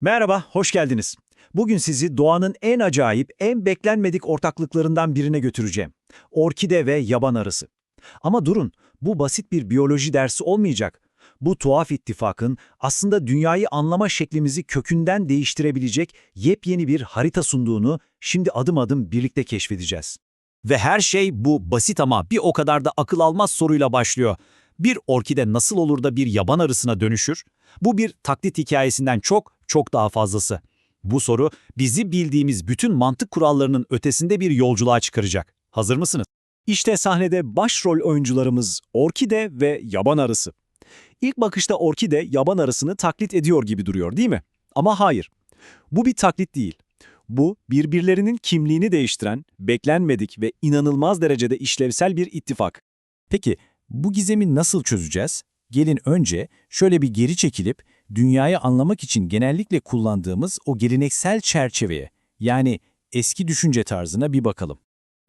Merhaba, hoş geldiniz. Bugün sizi doğanın en acayip, en beklenmedik ortaklıklarından birine götüreceğim. Orkide ve yaban arısı. Ama durun, bu basit bir biyoloji dersi olmayacak. Bu tuhaf ittifakın aslında dünyayı anlama şeklimizi kökünden değiştirebilecek yepyeni bir harita sunduğunu şimdi adım adım birlikte keşfedeceğiz. Ve her şey bu basit ama bir o kadar da akıl almaz soruyla başlıyor. Bir orkide nasıl olur da bir yaban arısına dönüşür? Bu bir taklit hikayesinden çok, çok daha fazlası. Bu soru bizi bildiğimiz bütün mantık kurallarının ötesinde bir yolculuğa çıkaracak. Hazır mısınız? İşte sahnede başrol oyuncularımız orkide ve yaban arısı. İlk bakışta orkide yaban arısını taklit ediyor gibi duruyor değil mi? Ama hayır. Bu bir taklit değil. Bu birbirlerinin kimliğini değiştiren, beklenmedik ve inanılmaz derecede işlevsel bir ittifak. Peki bu gizemi nasıl çözeceğiz? Gelin önce şöyle bir geri çekilip dünyayı anlamak için genellikle kullandığımız o geleneksel çerçeveye yani eski düşünce tarzına bir bakalım.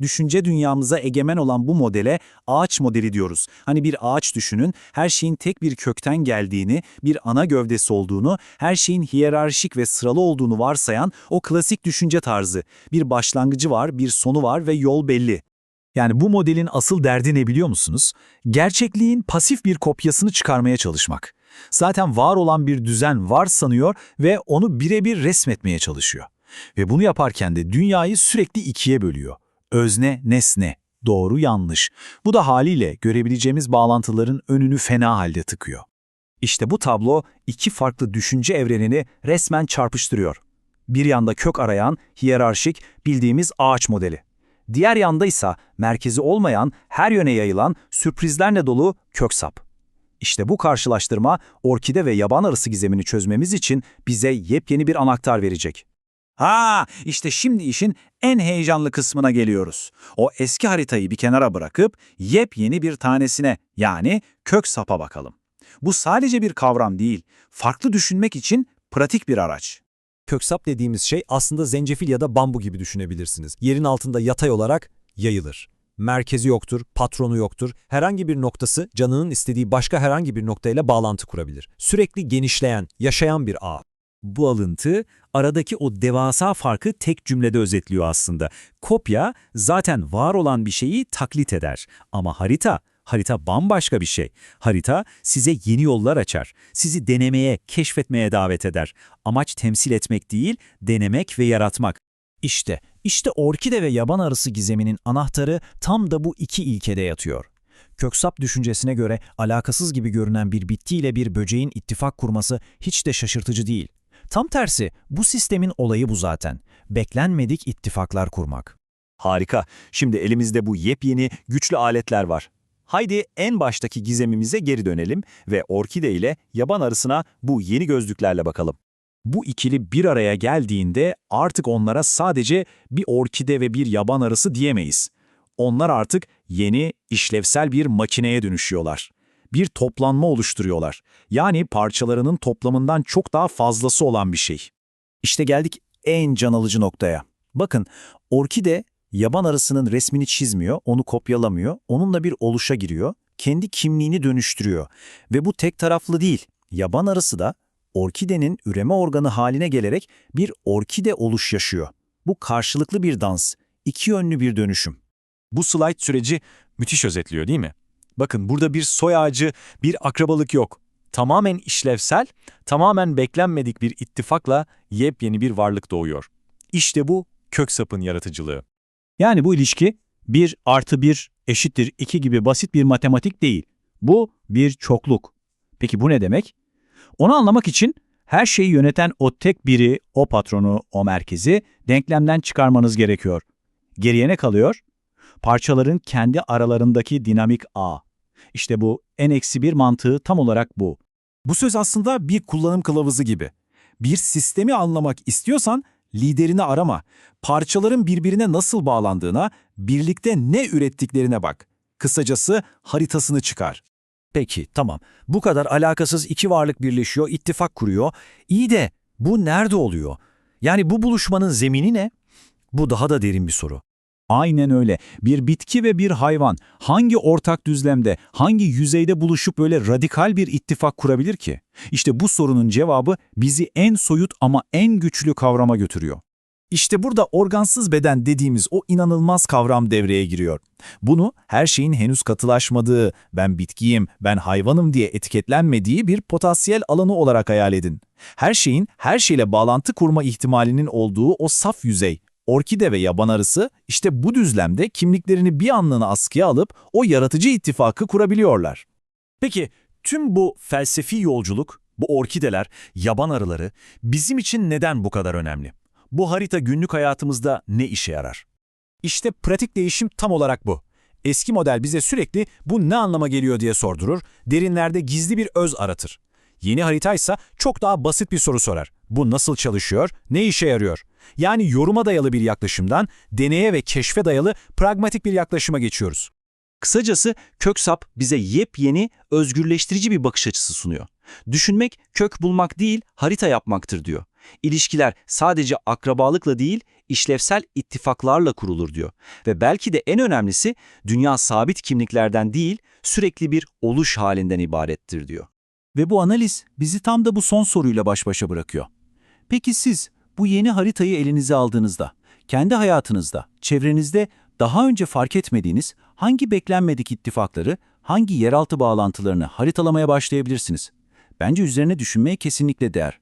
Düşünce dünyamıza egemen olan bu modele ağaç modeli diyoruz. Hani bir ağaç düşünün, her şeyin tek bir kökten geldiğini, bir ana gövdesi olduğunu, her şeyin hiyerarşik ve sıralı olduğunu varsayan o klasik düşünce tarzı. Bir başlangıcı var, bir sonu var ve yol belli. Yani bu modelin asıl derdi ne biliyor musunuz? Gerçekliğin pasif bir kopyasını çıkarmaya çalışmak. Zaten var olan bir düzen var sanıyor ve onu birebir resmetmeye çalışıyor. Ve bunu yaparken de dünyayı sürekli ikiye bölüyor. Özne, nesne, doğru, yanlış. Bu da haliyle görebileceğimiz bağlantıların önünü fena halde tıkıyor. İşte bu tablo iki farklı düşünce evrenini resmen çarpıştırıyor. Bir yanda kök arayan, hiyerarşik, bildiğimiz ağaç modeli. Diğer yanda ise merkezi olmayan, her yöne yayılan, sürprizlerle dolu kök sap. İşte bu karşılaştırma orkide ve yaban arısı gizemini çözmemiz için bize yepyeni bir anahtar verecek. Ha, işte şimdi işin en heyecanlı kısmına geliyoruz. O eski haritayı bir kenara bırakıp yepyeni bir tanesine yani kök sapa bakalım. Bu sadece bir kavram değil, farklı düşünmek için pratik bir araç. Köksap dediğimiz şey aslında zencefil ya da bambu gibi düşünebilirsiniz. Yerin altında yatay olarak yayılır. Merkezi yoktur, patronu yoktur. Herhangi bir noktası canının istediği başka herhangi bir noktayla bağlantı kurabilir. Sürekli genişleyen, yaşayan bir ağ. Bu alıntı aradaki o devasa farkı tek cümlede özetliyor aslında. Kopya zaten var olan bir şeyi taklit eder ama harita Harita bambaşka bir şey. Harita size yeni yollar açar. Sizi denemeye, keşfetmeye davet eder. Amaç temsil etmek değil, denemek ve yaratmak. İşte, işte orkide ve yaban arısı gizeminin anahtarı tam da bu iki ilkede yatıyor. Köksap düşüncesine göre alakasız gibi görünen bir bitkiyle bir böceğin ittifak kurması hiç de şaşırtıcı değil. Tam tersi, bu sistemin olayı bu zaten. Beklenmedik ittifaklar kurmak. Harika. Şimdi elimizde bu yepyeni, güçlü aletler var. Haydi en baştaki gizemimize geri dönelim ve orkide ile yaban arısına bu yeni gözlüklerle bakalım. Bu ikili bir araya geldiğinde artık onlara sadece bir orkide ve bir yaban arısı diyemeyiz. Onlar artık yeni, işlevsel bir makineye dönüşüyorlar. Bir toplanma oluşturuyorlar. Yani parçalarının toplamından çok daha fazlası olan bir şey. İşte geldik en can alıcı noktaya. Bakın, orkide yaban arısının resmini çizmiyor, onu kopyalamıyor, onunla bir oluşa giriyor, kendi kimliğini dönüştürüyor. Ve bu tek taraflı değil. Yaban arısı da orkidenin üreme organı haline gelerek bir orkide oluş yaşıyor. Bu karşılıklı bir dans, iki yönlü bir dönüşüm. Bu slide süreci müthiş özetliyor değil mi? Bakın burada bir soy ağacı, bir akrabalık yok. Tamamen işlevsel, tamamen beklenmedik bir ittifakla yepyeni bir varlık doğuyor. İşte bu kök sapın yaratıcılığı. Yani bu ilişki 1 artı 1 eşittir 2 gibi basit bir matematik değil. Bu bir çokluk. Peki bu ne demek? Onu anlamak için her şeyi yöneten o tek biri, o patronu, o merkezi denklemden çıkarmanız gerekiyor. Geriye ne kalıyor? Parçaların kendi aralarındaki dinamik ağ. İşte bu n-1 mantığı tam olarak bu. Bu söz aslında bir kullanım kılavuzu gibi. Bir sistemi anlamak istiyorsan liderini arama. Parçaların birbirine nasıl bağlandığına, birlikte ne ürettiklerine bak. Kısacası haritasını çıkar. Peki, tamam. Bu kadar alakasız iki varlık birleşiyor, ittifak kuruyor. İyi de bu nerede oluyor? Yani bu buluşmanın zemini ne? Bu daha da derin bir soru. Aynen öyle. Bir bitki ve bir hayvan hangi ortak düzlemde, hangi yüzeyde buluşup böyle radikal bir ittifak kurabilir ki? İşte bu sorunun cevabı bizi en soyut ama en güçlü kavrama götürüyor. İşte burada organsız beden dediğimiz o inanılmaz kavram devreye giriyor. Bunu her şeyin henüz katılaşmadığı, ben bitkiyim, ben hayvanım diye etiketlenmediği bir potansiyel alanı olarak hayal edin. Her şeyin her şeyle bağlantı kurma ihtimalinin olduğu o saf yüzey, orkide ve yaban arısı işte bu düzlemde kimliklerini bir anlığına askıya alıp o yaratıcı ittifakı kurabiliyorlar. Peki tüm bu felsefi yolculuk, bu orkideler, yaban arıları bizim için neden bu kadar önemli? Bu harita günlük hayatımızda ne işe yarar? İşte pratik değişim tam olarak bu. Eski model bize sürekli bu ne anlama geliyor diye sordurur, derinlerde gizli bir öz aratır. Yeni harita ise çok daha basit bir soru sorar. Bu nasıl çalışıyor, ne işe yarıyor? Yani yoruma dayalı bir yaklaşımdan deneye ve keşfe dayalı pragmatik bir yaklaşıma geçiyoruz. Kısacası köksap bize yepyeni, özgürleştirici bir bakış açısı sunuyor. Düşünmek kök bulmak değil, harita yapmaktır diyor. İlişkiler sadece akrabalıkla değil, işlevsel ittifaklarla kurulur diyor. Ve belki de en önemlisi dünya sabit kimliklerden değil, sürekli bir oluş halinden ibarettir diyor. Ve bu analiz bizi tam da bu son soruyla baş başa bırakıyor. Peki siz bu yeni haritayı elinize aldığınızda, kendi hayatınızda, çevrenizde daha önce fark etmediğiniz hangi beklenmedik ittifakları, hangi yeraltı bağlantılarını haritalamaya başlayabilirsiniz? Bence üzerine düşünmeye kesinlikle değer.